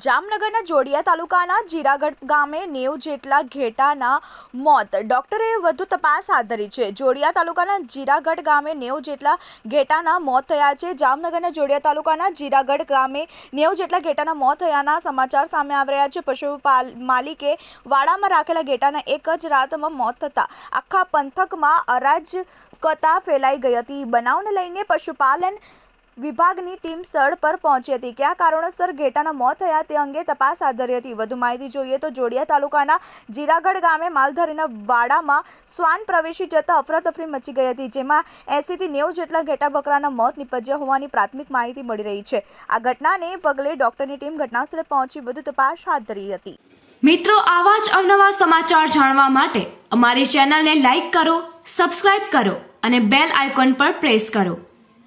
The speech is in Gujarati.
જામનગરના જોડિયા તાલુકાના જીરાગઢ ગામે નેવ જેટલા ઘેટાના મોત. ડોક્ટરે વધુ તપાસ હાથ ધરી છે. જોડિયા તાલુકાના જીરાગઢ ગામે નેવ જેટલા ઘેટાના મોત થયા છે. જામનગરના જોડિયા તાલુકાના જીરાગઢ ગામે નેવ જેટલા ઘેટાના મોત થયાના સમાચાર સામે આવી રહ્યા છે. પશુપાલ માલિકે વાડામાં રાખેલા ઘેટાના એક જ રાતમાં મોત થતાં આખા પંથકમાં અરાજકતા ફેલાઈ ગઈ હતી. બનાવને લઈને પશુપાલન વિભાગની ટીમ સ્થળ પર પહોંચી હતી. કયા કારણોસર ઘેટાના મોત થયા તે અંગે તપાસ હાથ ધરી હતી. વધુ માહિતી જોઈએ તો જોડિયા તાલુકાના જીરાગઢ ગામે માલધારીના વાડામાં શ્વાન પ્રવેશી જતા અફરાતફરી મચી ગઈ હતી, જેમાં એંસીથી નેવું જેટલા ઘેટા બકરાના મોત નિપજ્યા હોવાની પ્રાથમિક માહિતી મળી રહી છે. આ ઘટનાને પગલે ડોક્ટરની ટીમ ઘટનાસ્થળે પહોંચી વધુ તપાસ હાથ ધરી હતી. મિત્રો, આવા જ અવનવા સમાચાર જાણવા માટે અમારી ચેનલને લાઇક કરો, સબસ્ક્રાઇબ કરો અને બેલ આઇકોન પર પ્રેસ કરો.